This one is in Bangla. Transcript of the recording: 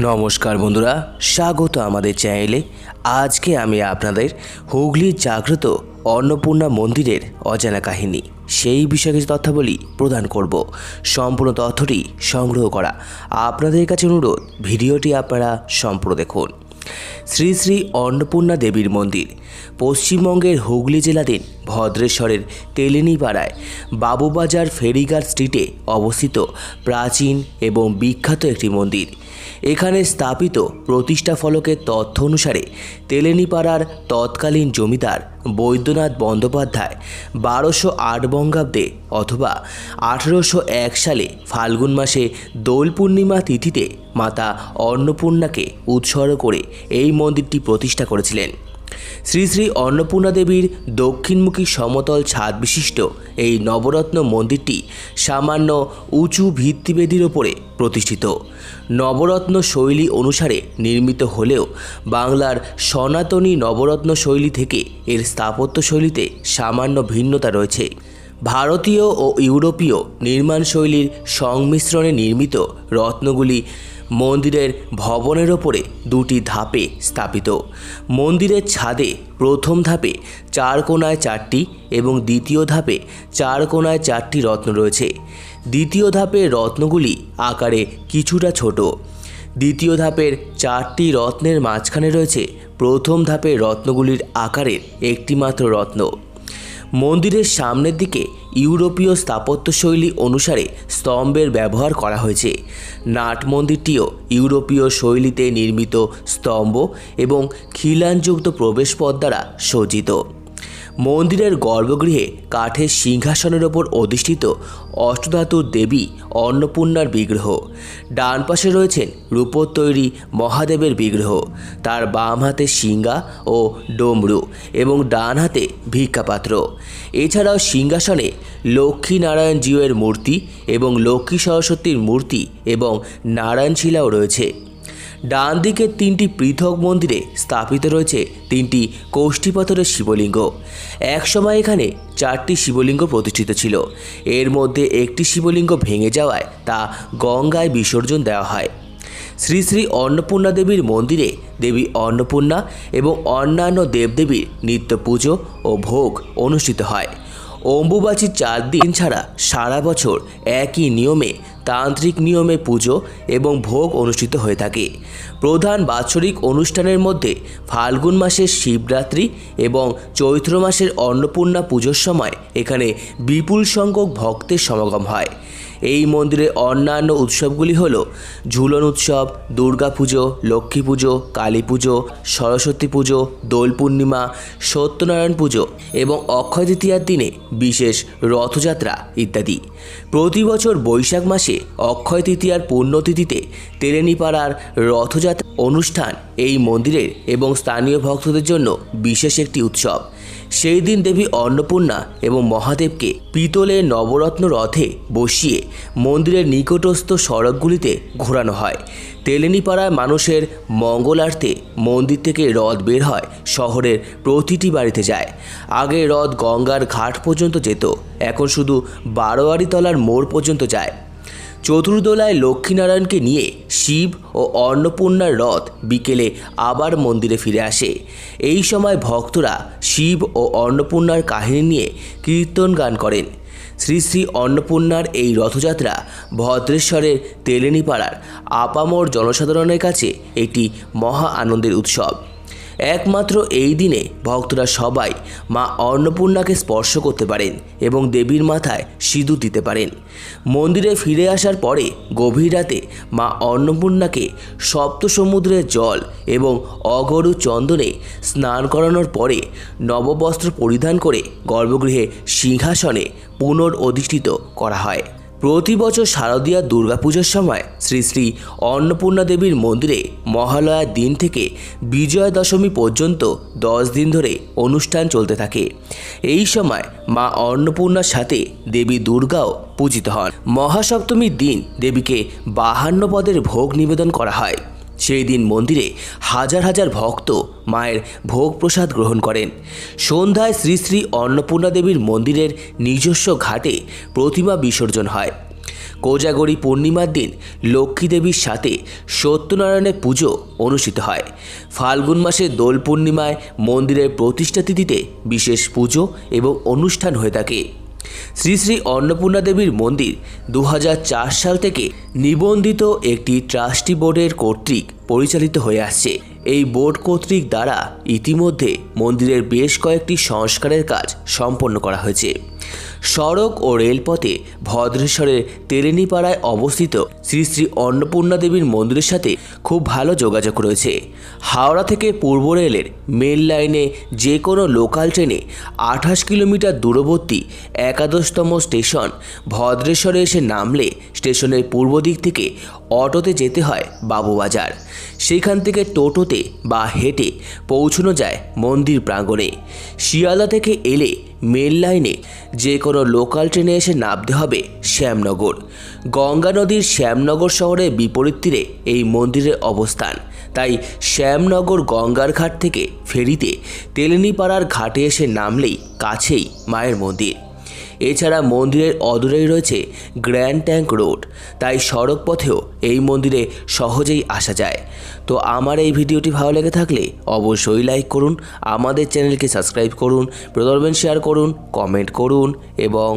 নমস্কার বন্ধুরা, স্বাগত আমাদের চ্যানেলে। আজকে আমি আপনাদের হুগলির জাগ্রত অন্নপূর্ণা মন্দিরের অজানা কাহিনী। সেই বিষয়ে কিছু তথ্যাবলী প্রদান করব। সম্পূর্ণ তথ্যটি সংগ্রহ করা। আপনাদের কাছে অনুরোধ, ভিডিওটি আপনারা সম্পূর্ণ দেখুন। শ্রী শ্রী অন্নপূর্ণা দেবীর মন্দির। পশ্চিমবঙ্গের হুগলি জেলাধীন ভদ্রেশ্বরের তেলেনিপাড়ায় বাবুবাজার ফেরিঘাট স্ট্রিটে অবস্থিত প্রাচীন এবং বিখ্যাত একটি মন্দির। এখানে স্থাপিত প্রতিষ্ঠা ফলকের তথ্য অনুসারে তেলেনিপাড়ার তৎকালীন জমিদার বৈদ্যনাথ বন্দ্যোপাধ্যায় বারোশো আট বঙ্গাব্দে অথবা আঠেরোশো এক সালে ফাল্গুন মাসে দোল পূর্ণিমা তিথিতে মাতা অন্নপূর্ণাকে উৎসর্গ করে এই মন্দিরটি প্রতিষ্ঠা করেছিলেন। শ্রী শ্রী অন্নপূর্ণা দেবীর দক্ষিণমুখী সমতল ছাদ বিশিষ্ট এই নবরত্ন মন্দিরটি সামান্য উঁচু ভিত্তিবেদির ওপরে প্রতিষ্ঠিত। নবরত্ন শৈলী অনুসারে নির্মিত হলেও বাংলার সনাতনী নবরত্ন শৈলী থেকে এর স্থাপত্য শৈলীতে সামান্য ভিন্নতা রয়েছে। ভারতীয় ও ইউরোপীয় নির্মাণশৈলীর সংমিশ্রণে নির্মিত রত্নগুলি মন্দিরের ভবনের ওপরে দুটি ধাপে স্থাপিত। মন্দিরের ছাদে প্রথম ধাপে চার কোণায় চারটি এবং দ্বিতীয় ধাপে চার কোণায় চারটি রত্ন রয়েছে। দ্বিতীয় ধাপের রত্নগুলি আকারে কিছুটা ছোট। দ্বিতীয় ধাপের চারটি রত্নের মাঝখানে রয়েছে প্রথম ধাপের রত্নগুলির আকারের একটিমাত্র রত্ন। মন্দিরের সামনের দিকে ইউরোপীয় স্থাপত্যশৈলী অনুসারে স্তম্ভের ব্যবহার করা হয়েছে। নাট মন্দিরটিও ইউরোপীয় শৈলীতে নির্মিত স্তম্ভ এবং খিলানযুক্ত প্রবেশপথ দ্বারা সজ্জিত। মন্দিরের গর্ভগৃহে কাঠের সিংহাসনের ওপর অধিষ্ঠিত অষ্টধাতুর দেবী অন্নপূর্ণার বিগ্রহ। ডান পাশে রয়েছেন রূপোর তৈরি মহাদেবের বিগ্রহ। তার বাম হাতে সিংহা ও ডমরু এবং ডান হাতে ভিক্ষাপাত্র। এছাড়াও সিংহাসনে লক্ষ্মীনারায়ণ জিউয়ের মূর্তি এবং লক্ষ্মী সরস্বতীর মূর্তি এবং নারায়ণ শিলাও রয়েছে। ডান দিকের তিনটি পৃথক মন্দিরে স্থাপিত রয়েছে তিনটি কোষ্ঠীপাথরের শিবলিঙ্গ। একসময় এখানে চারটি শিবলিঙ্গ প্রতিষ্ঠিত ছিল। এর মধ্যে একটি শিবলিঙ্গ ভেঙে যাওয়ায় তা গঙ্গায় বিসর্জন দেওয়া হয়। শ্রী শ্রী অন্নপূর্ণা দেবীর মন্দিরে দেবী অন্নপূর্ণা এবং অন্যান্য দেবদেবীর নিত্য পুজো ও ভোগ অনুষ্ঠিত হয়। অম্বুবাচীর চার দিন ছাড়া সারা বছর একই নিয়মে তান্ত্রিক নিয়মে পুজো এবং ভোগ অনুষ্ঠিত হয়ে থাকে। প্রধান বাৎসরিক অনুষ্ঠানের মধ্যে ফাল্গুন মাসের শিবরাত্রি এবং চৈত্র মাসের অন্নপূর্ণা পুজোর সময় এখানে বিপুল সংখ্যক ভক্তের সমাগম হয়। এই মন্দিরের অন্যান্য উৎসবগুলি হল ঝুলন উৎসব, দুর্গা পুজো, লক্ষ্মী পুজো, কালী পুজো, সরস্বতী পুজো, দোল পূর্ণিমা, সত্যনারায়ণ পুজো এবং অক্ষয় তৃতীয়ার দিনে বিশেষ রথযাত্রা ইত্যাদি। প্রতি বছর বৈশাখ মাসে অক্ষয় তৃতীয়ার পুণ্যতিথিতে তেলেনীপাড়ার রথযাত্রা অনুষ্ঠান এই মন্দিরের এবং স্থানীয় ভক্তদের জন্য বিশেষ একটি উৎসব। সেই দিন দেবী অন্নপূর্ণা এবং মহাদেবকে পিতলের নবরত্ন রথে বসিয়ে মন্দিরের নিকটস্থ সড়কগুলিতে ঘোরানো হয়। তেলেনিপাড়ায় মানুষের মঙ্গলার্থে মন্দির থেকে রথ বের হয়, শহরের প্রতিটি বাড়িতে যায়। আগে রথ গঙ্গার ঘাট পর্যন্ত যেত, এখন শুধু বারোয়ারি তলার মোড় পর্যন্ত যায়। চতুর্দোলায় লক্ষ্মীনারায়ণকে নিয়ে শিব ও অন্নপূর্ণার রথ বিকেলে আবার মন্দিরে ফিরে আসে। এই সময় ভক্তরা শিব ও অন্নপূর্ণার কাহিনী নিয়ে কীর্তন গান করেন। শ্রী শ্রী অন্নপূর্ণার এই রথযাত্রা ভদ্রেশ্বরের তেলেনিপাড়ার আপামর জনসাধারণের কাছে একটি মহা আনন্দের উৎসব। একমাত্র এই দিনে ভক্তরা সবাই মা অন্নপূর্ণাকে স্পর্শ করতে পারেন এবং দেবীর মাথায় সিঁদুর দিতে পারেন। মন্দিরে ফিরে আসার পরে গভীর রাতে মা অন্নপূর্ণাকে সপ্ত সমুদ্রের জল এবং অগরু চন্দনে স্নান করানোর পরে নববস্ত্র পরিধান করে গর্ভগৃহে সিংহাসনে পুনর অধিষ্ঠিত করা হয়। প্রতি বছর শারদীয়া দুর্গাপুজোর সময় শ্রী শ্রী অন্নপূর্ণা দেবীর মন্দিরে মহালয়ার দিন থেকে বিজয়া দশমী পর্যন্ত দশ দিন ধরে অনুষ্ঠান চলতে থাকে। এই সময় মা অন্নপূর্ণার সাথে দেবী দুর্গাও পূজিত হন। মহাসপ্তমীর দিন দেবীকে বাহান্ন পদের ভোগ নিবেদন করা হয়। সেই দিন মন্দিরে হাজার হাজার ভক্ত মায়ের ভোগ প্রসাদ গ্রহণ করেন। সন্ধ্যায় শ্রী শ্রী অন্নপূর্ণা দেবীর মন্দিরের নিজস্ব ঘাটে প্রতিমা বিসর্জন হয়। কোজাগরী পূর্ণিমার দিন লক্ষ্মী দেবীর সাথে সত্যনারায়ণের পুজো অনুষ্ঠিত হয়। ফাল্গুন মাসে দোল পূর্ণিমায় মন্দিরের প্রতিষ্ঠা তিথিতে বিশেষ পুজো এবং অনুষ্ঠান হয়ে থাকে। শ্রী শ্রী অন্নপূর্ণা দেবীর মন্দির দু হাজার চার সাল থেকে নিবন্ধিত একটি ট্রাস্টি বোর্ডের কর্তৃক পরিচালিত হয়ে আসছে। এই বোর্ড কর্তৃক দ্বারা ইতিমধ্যে মন্দিরের বেশ কয়েকটি সংস্কারের কাজ সম্পন্ন করা হয়েছে। সড়ক ও রেলপথে ভদ্রেশ্বরের তেরেনিপাড়ায় অবস্থিত শ্রী শ্রী অন্নপূর্ণা দেবীর মন্দিরের সাথে খুব ভালো যোগাযোগ রয়েছে। হাওড়া থেকে পূর্ব রেলের মেল লাইনে যে কোনো লোকাল ট্রেনে আঠাশ কিলোমিটার দূরবর্তী একাদশতম স্টেশন ভদ্রেশ্বরে এসে নামলে স্টেশনের পূর্ব দিক থেকে অটোতে যেতে হয় বাবুবাজার। সেখান থেকে টোটোতে বা হেঁটে পৌঁছানো যায় মন্দির প্রাঙ্গণে। শিয়ালদা থেকে এলে মেল লাইনে যে কোনো লোকাল ট্রেনে এসে নামতে হবে শ্যামনগর। গঙ্গা নদীর শ্যামনগর শহরের বিপরীত তীরে এই মন্দিরের অবস্থান। তাই শ্যামনগর গঙ্গার ঘাট থেকে ফেরিতে তেলেনিপাড়ার ঘাটে এসে নামলেই কাছেই মায়ের মন্দির। এছাড়া মন্দিরের অদূরেই রয়েছে গ্র্যান্ড ট্যাঙ্ক রোড। তাই সড়ক পথেও এই মন্দিরে সহজেই আসা যায়। তো আমার এই ভিডিওটি ভালো লেগে থাকলে অবশ্যই লাইক করুন, আমাদের চ্যানেলকে সাবস্ক্রাইব করুন প্রদর্বেন শেয়ার করুন কমেন্ট করুন এবং